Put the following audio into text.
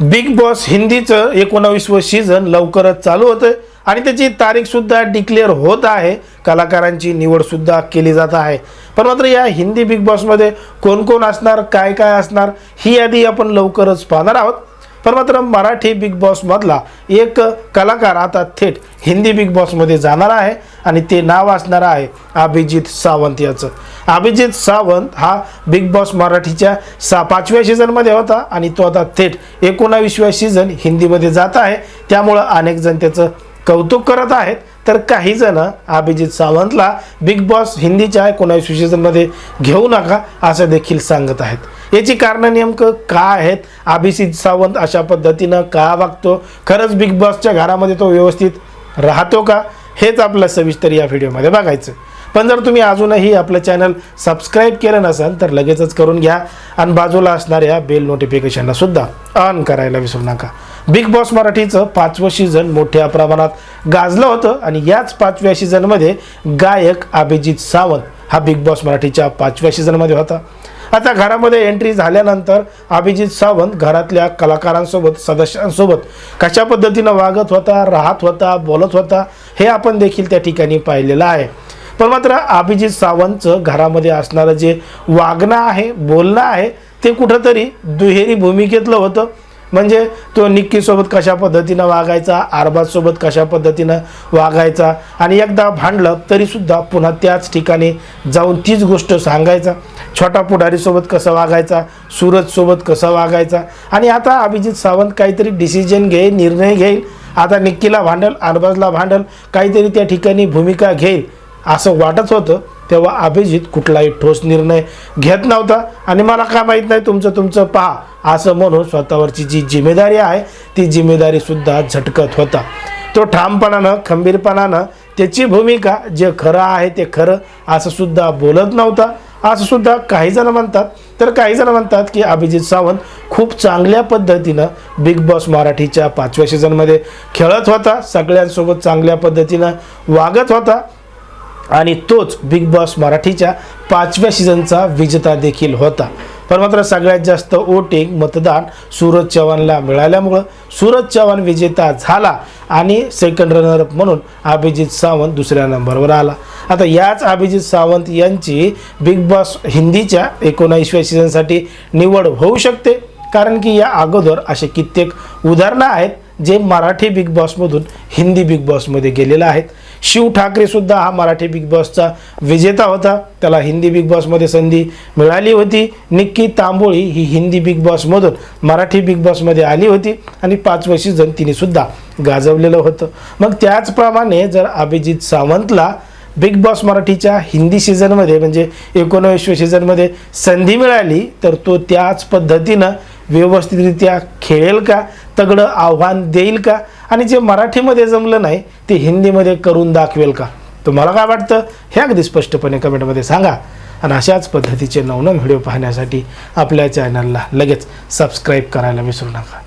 Big Boss हिंदीचं एकोणावीसवं season लवकरच चालू होतं आणि त्याची तारीखसुद्धा डिक्लेअर होत आहे. कलाकारांची निवडसुद्धा केली जात आहे. पण मात्र या हिंदी बिग बॉसमध्ये कोण कोण असणार काय काय असणार ही यादी आपण लवकरच पाहणार आहोत. पण मात्र मराठी बिग बॉसमधला एक कलाकार आता थेट हिंदी बिग बॉसमध्ये जाणार आहे आणि ते नाव असणार आहे अभिजित सावंत याचं. अभिजित सावंत हा बिग बॉस मराठीच्या सा पाचव्या सीझनमध्ये होता आणि तो आता थेट एकोणावीसव्या सीझन हिंदीमध्ये जात आहे. त्यामुळं अनेक जण त्याचं कौतुक करत आहेत. तर काही जण अभिजित सावंतला बिग बॉस हिंदीच्या एकोणावीसव्या सीझनमध्ये घेऊ नका असं देखील सांगत आहेत. याची कारणं नेमकं का आहेत? अभिजित सावंत अशा पद्धतीनं का वागतो? खरंच बिग बॉसच्या घरामध्ये तो व्यवस्थित राहतो का? हेच आपलं सविस्तर या व्हिडिओमध्ये बघायचं. पण जर तुम्ही अजूनही आपलं चॅनल सबस्क्राईब केलं नसाल तर लगेचच करून घ्या. आणि बाजूला असणाऱ्या बेल नोटिफिकेशनला सुद्धा ऑन करायला विसरू नका. बिग बॉस मराठीचं पाचवं सीझन मोठ्या प्रमाणात गाजलं होतं आणि याच पाचव्या सीझनमध्ये गायक अभिजित सावंत हा बिग बॉस मराठीच्या पाचव्या सीझनमध्ये होता. आता घरामध्ये एंट्री झाल्यानंतर अभिजित सावंत घरातल्या कलाकारांसोबत सदस्यांसोबत कशा पद्धतीनं वागत होता राहत होता बोलत होता हे आपण देखील त्या ठिकाणी पाहिलेलं आहे. पण मात्र अभिजित सावंतचं घरामध्ये असणारं जे वागणं आहे बोलणं आहे ते कुठंतरी दुहेरी भूमिकेतलं होतं. म्हणजे तो निक्कीसोबत कशा पद्धतीनं वागायचा आरबाजसोबत कशा पद्धतीनं वागायचा आणि एकदा भांडलं तरीसुद्धा पुन्हा त्याच ठिकाणी जाऊन तीच गोष्ट सांगायचा. छोटा पुढारीसोबत कसं वागायचा सूरजसोबत कसं वागायचा आणि आता अभिजित सावंत काहीतरी डिसिजन घेईल निर्णय घेईल. आता निक्कीला भांडल अरबाजला भांडल काहीतरी त्या ठिकाणी भूमिका घेईल. असं वाटत होतं तेव्हा अभिजित कुठलाही ठोस निर्णय घेत नव्हता. आणि मला काय माहीत नाही तुमचं तुमचं पहा असं म्हणून स्वतःवरची जी जिम्मेदारी आहे ती जिम्मेदारीसुद्धा झटकत होता. तो ठामपणानं खंबीरपणानं त्याची भूमिका जे खरं आहे ते खरं असं सुद्धा बोलत नव्हता. असं सुद्धा काही जण म्हणतात. तर काही जण म्हणतात की अभिजित सावंत खूप चांगल्या पद्धतीनं बिग बॉस मराठीच्या पाचव्या सीझनमध्ये खेळत होता. सगळ्यांसोबत चांगल्या पद्धतीनं वागत होता. आणि तोच बिग बॉस मराठीच्या पाचव्या सीझनचा विजेता देखील होता. पण मात्र सगळ्यात जास्त वोटिंग मतदान सूरज चव्हाणला मिळाल्यामुळं सूरज चव्हाण विजेता झाला आणि सेकंड रनरअप म्हणून अभिजित सावंत दुसऱ्या नंबरवर आला. आता याच अभिजित सावंत यांची बिग बॉस हिंदीच्या एकोणावीसव्या सीझनसाठी निवड होऊ शकते. कारण की या अगोदर असे कित्येक उदाहरणं आहेत जे मराठी बिग बॉसमधून हिंदी बिग बॉसमध्ये गेलेलं आहेत. शिव ठाकरे सुद्धा हा मराठी बिग बॉसचा विजेता होता. त्याला हिंदी बिग बॉसमध्ये संधी मिळाली होती. निक्की तांबोळी ही हिंदी बिग बॉसमधून मराठी बिग बॉसमध्ये आली होती आणि पाचवं सीझन तिने सुद्धा गाजवलेलं होतं. मग त्याचप्रमाणे जर अभिजित सावंतला बिग बॉस मराठीच्या हिंदी सीझनमध्ये म्हणजे एकोणावीसव्या सीझनमध्ये संधी मिळाली तर तो त्याच पद्धतीनं व्यवस्थितरित्या खेळेल का? तगडं आव्हान देईल का? आणि जे मराठीमध्ये जमलं नाही ते हिंदीमध्ये करून दाखवेल का? तुम्हाला काय वाटतं? हे अगदी स्पष्टपणे कमेंटमध्ये सांगा. आणि अशाच पद्धतीचे नवनवीन व्हिडिओ पाहण्यासाठी आपल्या चॅनलला लगेच सबस्क्राईब करायला विसरू नका.